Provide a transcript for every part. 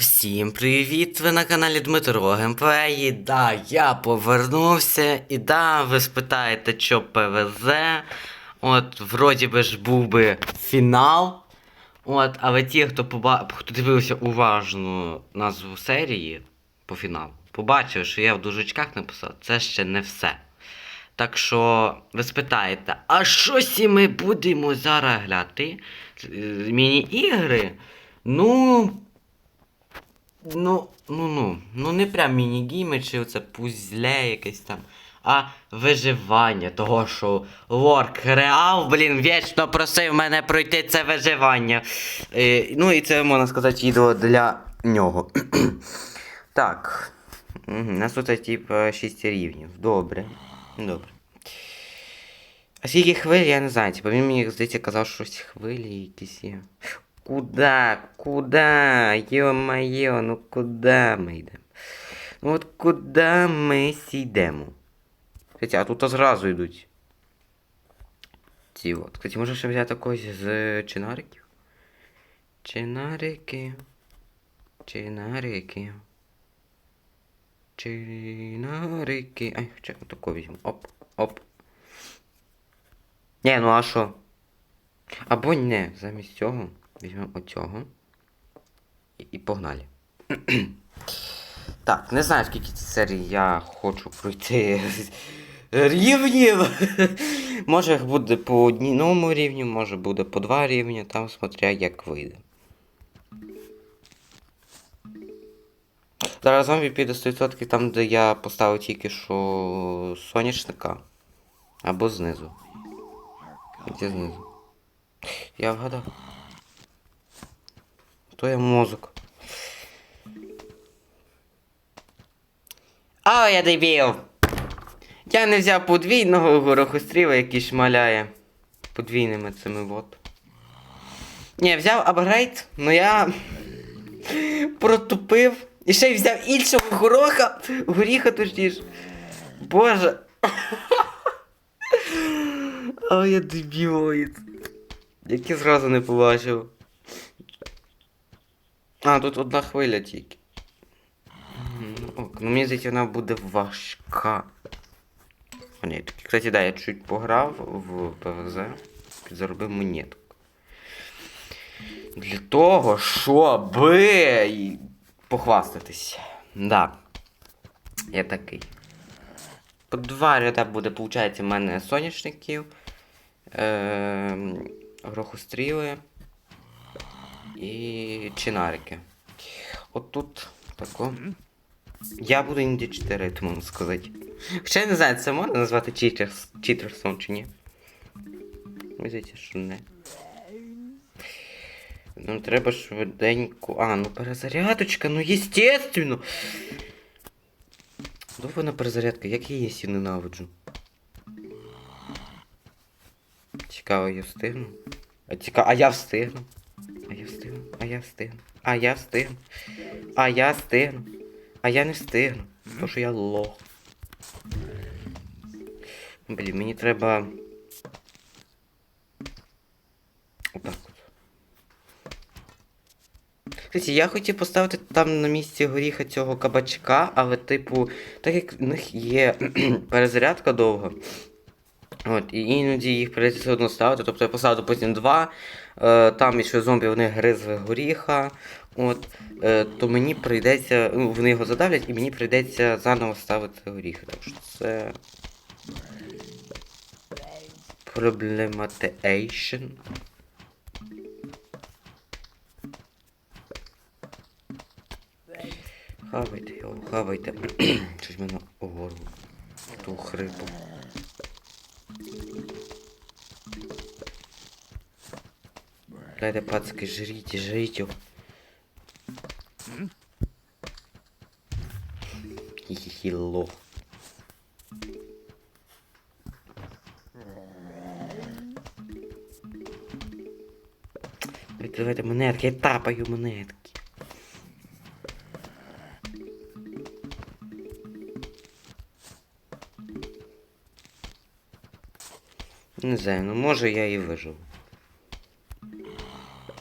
Всім привіт! Ви на каналі Дмитро Геймплей. Да, я повернувся. І да, ви спитаєте, що ПВЗ. От, вроді би ж був би фінал. От, але ті, хто поба... хто дивився уважно назву серії по фіналу, побачив, що я в дужечках написав, це ще не все. Так що ви спитаєте, а що сі ми будемо зараз грати? Е, Міні-ігри? Ну. Ну, ну, ну, ну не прям міні-гейми, чи оце пузле якесь там, а виживання. Того, що Ворк Реал, блін, вічно просив мене пройти це виживання. Е, ну і це, можна сказати, відео для нього. так. У нас тут типу 6 рівнів. Добре. Добре. А скільки хвиль, я не знаю. Типу він мені здається казав, що щось хвилі якісь є. Куда? Куда? Йо-майо, ну куда ми йдемо? Ну от куди ми сійдемо? Кстати, а тут зразу йдуть. Ці от. Кстати, може ще взяти когось з чинариків? Чинарики. Чинарики. Чинарики. Ай, хоча тако візьму. Оп, оп. Ні, ну а що? Або не, замість цього візьмемо оцього. І, і погнали. так, не знаю, скільки ці серії я хочу пройти рівнів. може буде по одному рівню, може буде по два рівні, там смотря як вийде. Зараз зомбі піде 100% там, де я поставив тільки що сонячника. Або знизу. Знизу? Я вгадав. То є мозок. А, я дебіл! Я не взяв подвійного горохостріла, який шмаляє подвійними цими вот. Ні, взяв апгрейд, но я протупив. І ще й взяв іншого гороха, горіха точніше. Боже. А я дебілоїд. Як я зразу не побачив. А, тут одна хвиля тільки. Ок, ну мені здається, вона буде важка. О, ні, кстати, да, я чуть пограв в ПВЗ, підзаробив монеток. Для того, щоби і похвастатись. Да. Я такий. По два ряда буде, виходить, у мене соняшників, е- грохостріли і чинарики. От тут тако. Я буду інді 4, то можна сказати. Хоча я не знаю, це можна назвати читерс, читерсом чи ні. Здається, що не. Ну треба швиденько. А, ну перезарядочка, ну естественно. Довбана перезарядка, як я її всі ненавиджу. Цікаво, я встигну. А цікаво, а я встигну. А я встигну, а я встигну. А я встигну. А я встигну. А я не встигну. Тому що я лох. Блін, мені треба. Отак от. Кстати, я хотів поставити там на місці горіха цього кабачка, але, типу, так як в них є перезарядка довга. От, і іноді їх прийдеться одно ставити. Тобто я потім два, е, там ще зомбі вони гризли горіха. От, е, то мені прийдеться. Ну, вони його задавлять і мені прийдеться заново ставити горіхи. Так що це. Проблематейшн. Хавайте його, хавайте. Щось мене у горло. Ту хрипу. Дайте, пацки, жріть, жріть його. Хі-хі-хі, лох. Відкривайте монетки, я тапаю монетки. Не знаю, ну може я і виживу.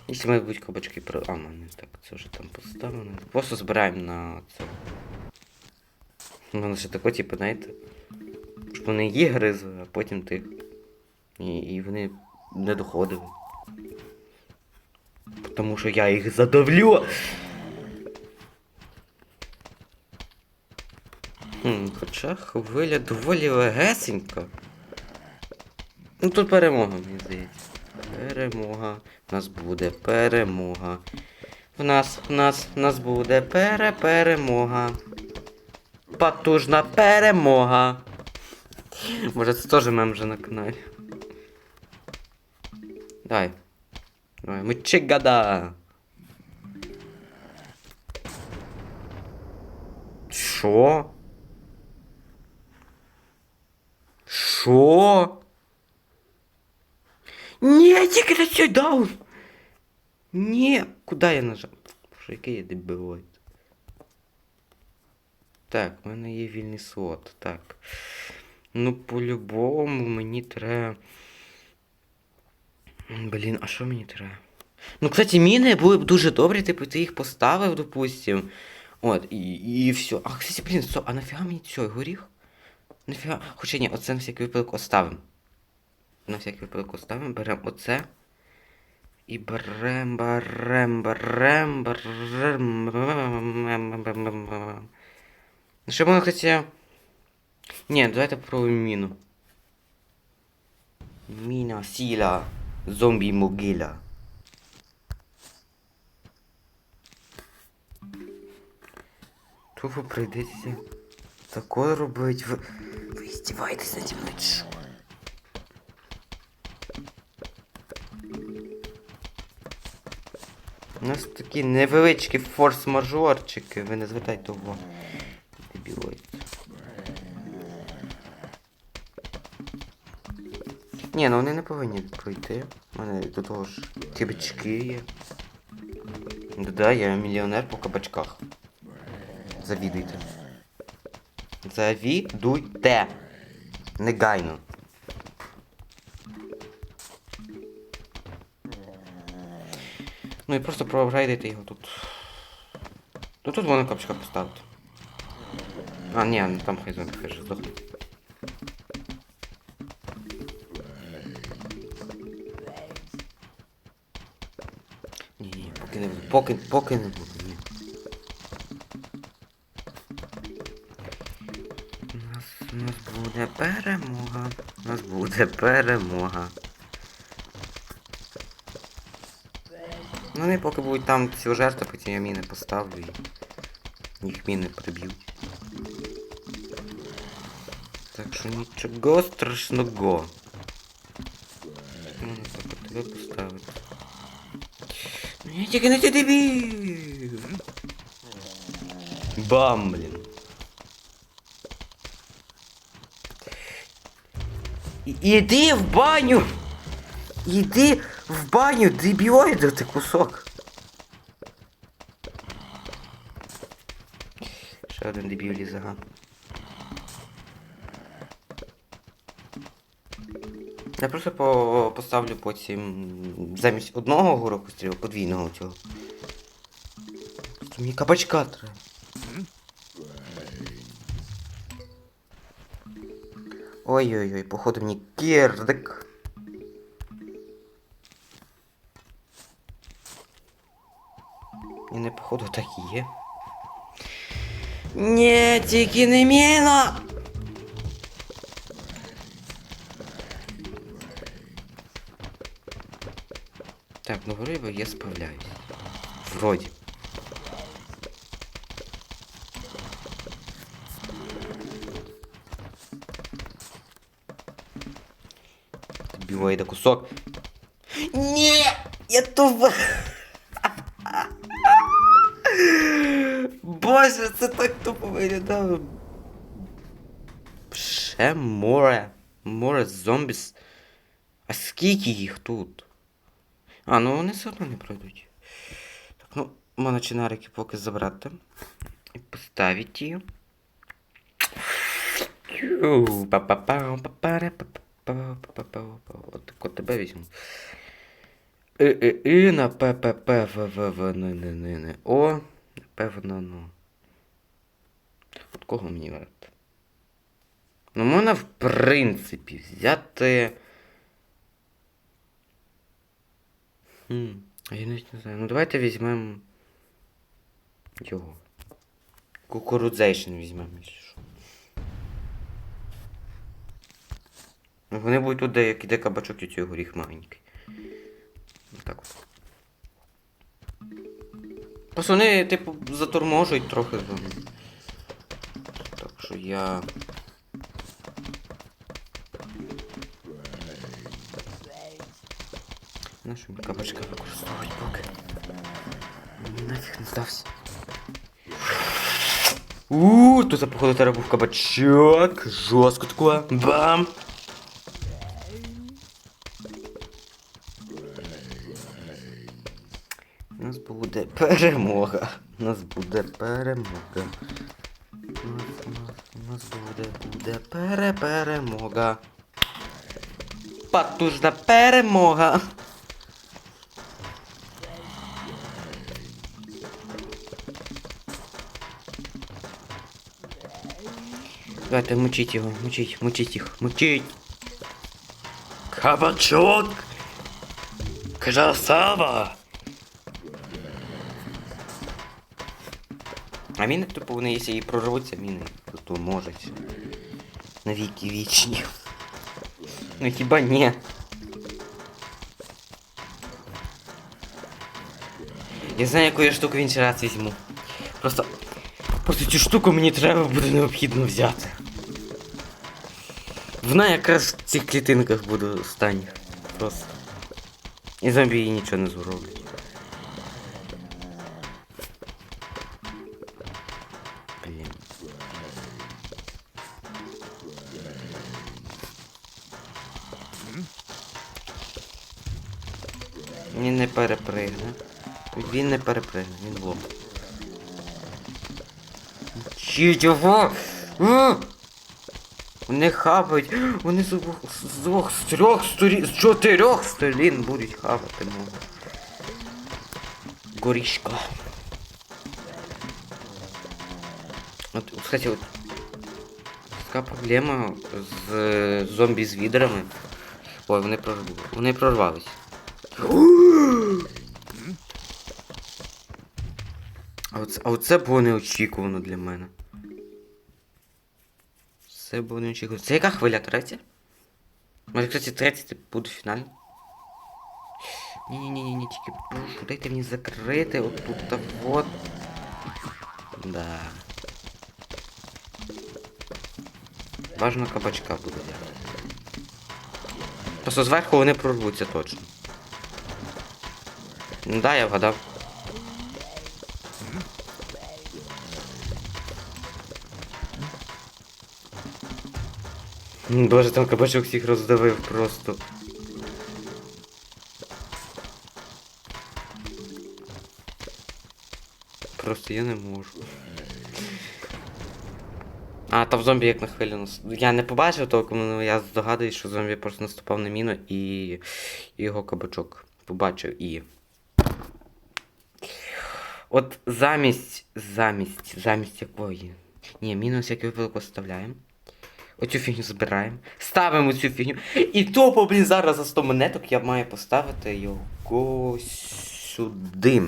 Якщо ми будуть кабачки про. А, мене так, це вже там поставлено. Просто збираємо на це. У мене ще таке, типу, знаєте. Щоб вони її гризли, а потім ти. І, і вони не доходили. Тому що я їх задавлю. Хоча хвиля доволі легесенька. Ну тут перемога, мені здається. Перемога. У нас буде перемога. В нас, в нас, в нас буде переперемога. Потужна перемога. Може це теж мем вже на каналі. Давай. Давай, ми чигада. Що? Що? Ні, тільки на цей даун. Ні, куди я нажав? Боже, який я дебилоїд. Так, в мене є вільний слот. Так. Ну, по-любому мені треба. Блін, а що мені треба? Ну, кстати, міни були б дуже добрі, типу, ти їх поставив, допустим. От, і, і все. А, кстати, блін, стоп, а нафіга мені цей горіх? Нафіга. Хоча ні, оце на всякий випадок оставимо. На всякий випадок оставимо, беремо оце. І берем, берем, берем, берем. Що можна, кстати... Ні, давайте попробуємо міну. Міна, сіла, зомбі могила. Тупо прийдеться такое робить. Ви, ви здіваєтесь наді мною У нас такі невеличкі форс-мажорчики, ви не звертайте увагу. Дебілоїд. Ні, ну вони не повинні пройти. У мене до того ж кабачки є. Ну да, я мільйонер по кабачках. Завідуйте. Завідуйте. Негайно. Ну і просто проапгрейдити його тут. Ну тут можна капчика поставити. А, ні, ну там хай зомбі хай же здохне. Ні, ні, поки не буду. Поки, поки не буду, ні. У нас буде перемога. У нас буде перемога. вони поки будуть там ці жертви, потім я міни поставлю і їх міни приб'ють. Так що нічого страшного. Ну, так от тебе поставити. Ну я тільки не ті дебіл. Бам, блін. І- Іди в баню! Іди в баню, дебіоїда ти кусок. Ще один дебіл лізага. Я просто по поставлю потім замість одного гороху стріл, подвійного цього. Мені кабачка треба. Ой-ой-ой, походу мені кірдик. не походу так і є. Ні, тільки не міна! Так, ну вроде бы я справляюсь. Вроде. Бивай до кусок. Не, я тупо. Боже, це так тупо виглядало. Ще море. Море зомбіс. А скільки їх тут? А, ну вони все одно не пройдуть. Так, ну, можна чинарики поки забрати. І поставити її. От от тебе візьму. И, и, и на П, П, П, В, В, В, Н, Н, Н, Н, О, напевно, ну. Кого мені брати? Ну, можна, в принципі, взяти. Хм, я не знаю. Ну давайте візьмемо його. Кукурудзейшн візьмемо, якщо що. Ну, Вони будуть тут, як іде кабачок і цей горіх маленький. Так от. Вони, типу, заторможують трохи. Я. Нащо мені кабачка використовувати поки? Нафіг не здався. Ууу, тут походу треба був кабачок. Жорстко таке. Бам! У нас буде перемога. У нас буде перемога. Буде, буде пере перемога. Потужна перемога. Давайте мучить його, мучить, мучить їх, мучить. Кабачок! Красава! А міни, типу, вони, якщо і прорвуться, міни, то можуть. Навіки вічні. Ну хіба ні. Я знаю, яку я штуку в інший раз візьму. Просто. Просто цю штуку мені треба буде необхідно взяти. Вона якраз в цих клітинках буде останніх. Просто. І зомбі їй нічого не зроблять. Перепригне. Він не перепригне, він. Чіть його! А! Вони хапають! Вони з двох, з двох, з трьох сторін, з чотирьох сторін будуть хапати мову. Горішка. От, кстати, от така проблема з е, зомбі з відрами. Ой, вони прорвали. Вони прорвались. Оце, а оце було неочікувано для мене. Це було неочікувано. Це яка хвиля третя? Може, кстати, третя типу, буде фінальна? Ні-ні-ні, тільки прошу, дайте мені закрити от тут вот. Да. Важно кабачка буде взяти. Просто зверху вони прорвуться точно. Ну да, я вгадав. Боже, там кабачок всіх роздавив просто. Просто я не можу. А, там зомбі як на хвилю нас. Я не побачив того, але я здогадуюсь, що зомбі просто наступав на міну і, і його кабачок побачив і. От замість. Замість. Замість якої. Ні, мінус який випадок поставляємо. Оцю фігню збираємо. Ставимо цю фігню. І тупо, блін, зараз за 100 монеток я маю поставити його сюди.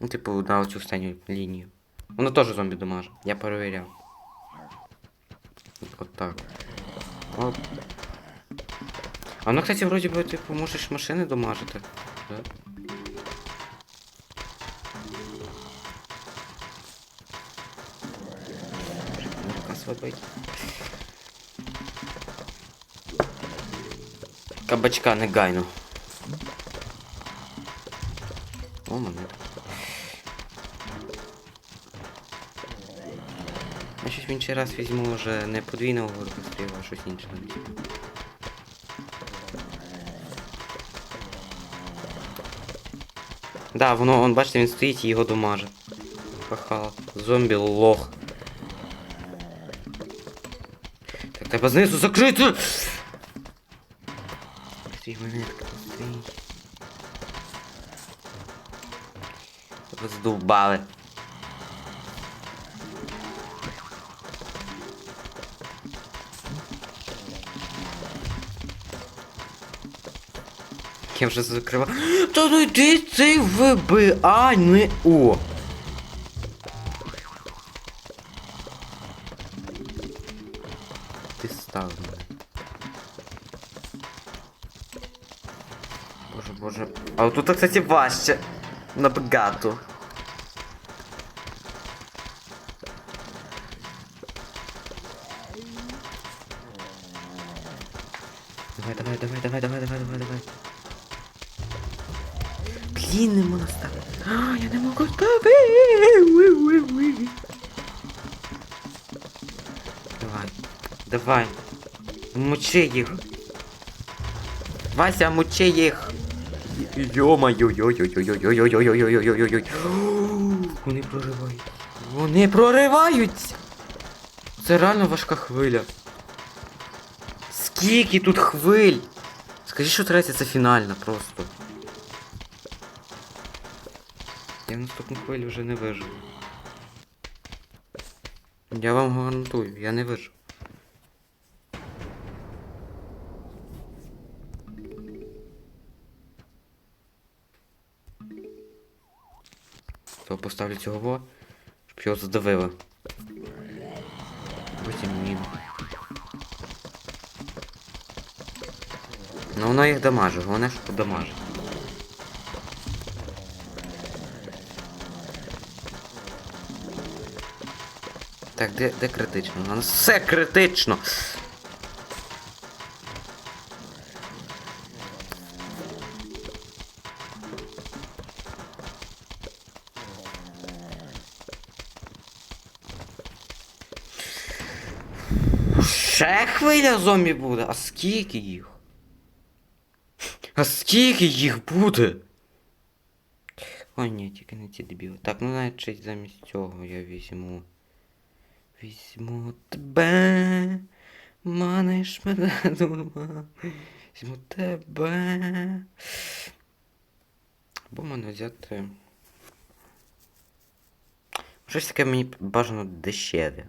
Ну, типу, на оцю останню лінію. Воно теж зомбі домаже. Я перевіряв. От так. А воно, кстати, вроді би, типу, можеш машини домажити. Да? Свободь. Кабачка негайно. О, монета. Я щось в інший раз візьму вже не подвійного горкостріла, а щось інше. Да, воно, он, бачите, він стоїть і його домаже. Хахал. Зомбі лох. Треба знизу закрити! Стрій монетка, стрій. Роздовбали. Ким же закривав? Та ну йди цей ВБА не О! А тут, кстати, важче. Набагато. Давай, давай, давай, давай, давай, давай, давай, давай. Блін, не можна ставити. А, я не уи, уи. Давай, давай. Мучи їх. Вася, мучи їх. Йо-моє, йо-йо-йо-йо-йо-йо-йо-йо-йо-йо-йо-йо-йо. Вони проривають. Вони прориваються. Це реально важка хвиля. Скільки тут хвиль? Скажи, що третя це фінальна просто. Я в наступну хвилю вже не виживу. Я вам гарантую, я не виживу. То поставлю цього во, щоб його задавило. Потім мім. Ну воно їх дамажить, головне, що подамажить. Так, де, де критично? У нас все критично! Ще хвиля зомбі буде? А скільки їх? А скільки їх буде? О, ні, тільки не ці дебіли. Так, ну значить замість цього я візьму. Візьму тебе. Маниш мене дома. Візьму тебе. Або мене взяти. Щось таке мені бажано дешеве.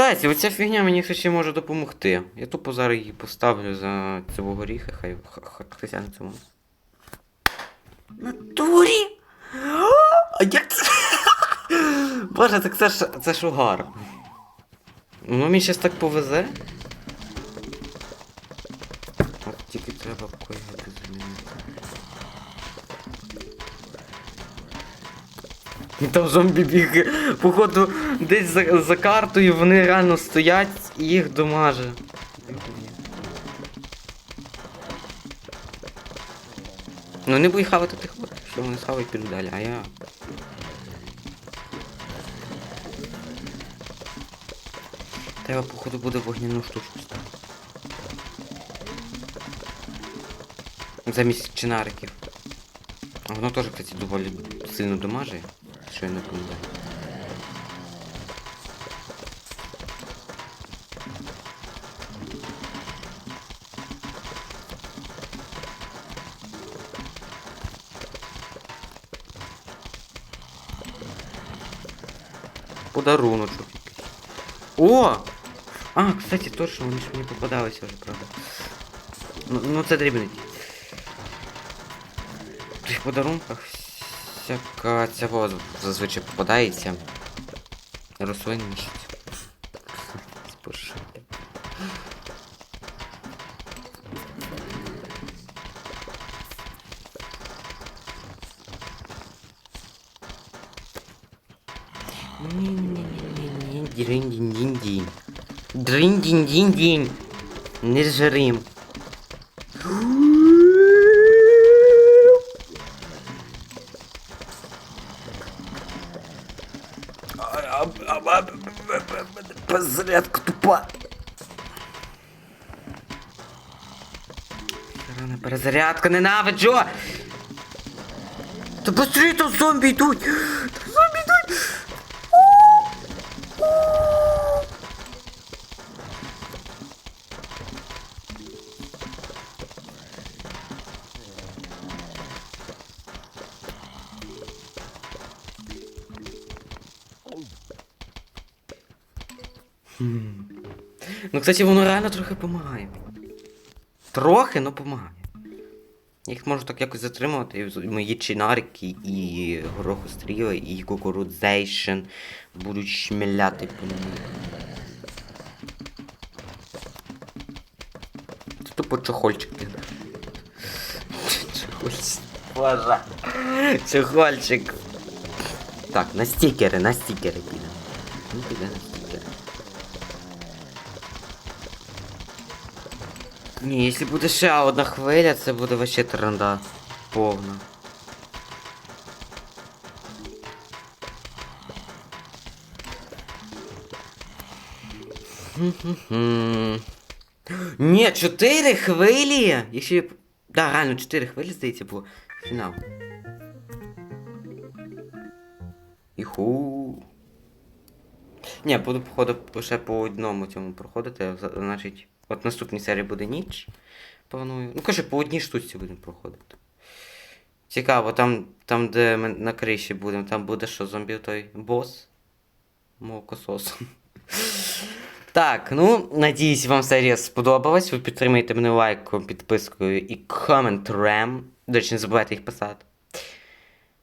Кстати, оця фігня мені ще може допомогти. Я тупо зараз її поставлю за цього горіха, хай х- х- хтось на цьому. Натурі? А як це? Боже, так це ж це ж угар. Ну мені щось так повезе. Там зомбі бігає. Походу, десь за, за картою вони реально стоять і їх домаже. Ну не будь хавати тих от, що вони схавають піду далі, а я. Треба, походу, буде вогняну штучку ставити. Замість чинариків. А Воно теж, кстати, доволі сильно домажує, що я не пам'ятаю. Подаруночок якийсь. О! А, кстати, точно, вони ж мені попадалися вже, правда. Ну, ну це дрібниці. В тих подарунках всяка цього зазвичай попадається. Рослинність. Спошити. Дринь-дінь-дінь-дінь. Дринь-дінь-дінь-дінь. Не жрим. Поганая перезарядка, ненавиджу! Та быстрее там зомби йдуть! Там зомбі йдуть! Ну, кстати, воно реально трохи допомагає. Трохи, но допомагає. Я їх можу так якось затримувати. Мої чинарики, і горохостріли, і кукурудзейшн будуть шміляти по мені. Це тупо чохольчик кидає. Чохольчик. Боже. Чохольчик. Так, на стікери, на стікери піде. Ну, піде. Ні, якщо буде ще одна хвиля, це буде вообще тренда повна. Ні, чотири хвилі! Якщо я... Да, реально, чотири хвилі, здається, було. Фінал. Іху. Ні, буду, походу, лише по одному цьому проходити. Значить, от наступній серії буде ніч. Планую. Ну, каже, по одній штуці будемо проходити. Цікаво, там, там де ми на криші будемо, там буде що, зомбі той бос. Молокосос. Так, ну, надіюсь, вам серія сподобалась. Ви підтримаєте мене лайком, підпискою і коментарем. До речі, не забувайте їх писати.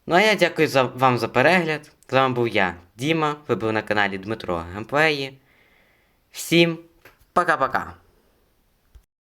Ну а я дякую за, вам за перегляд. З вами був я, Діма. Ви були на каналі Дмитро Геймплеї. Всім пока-пока.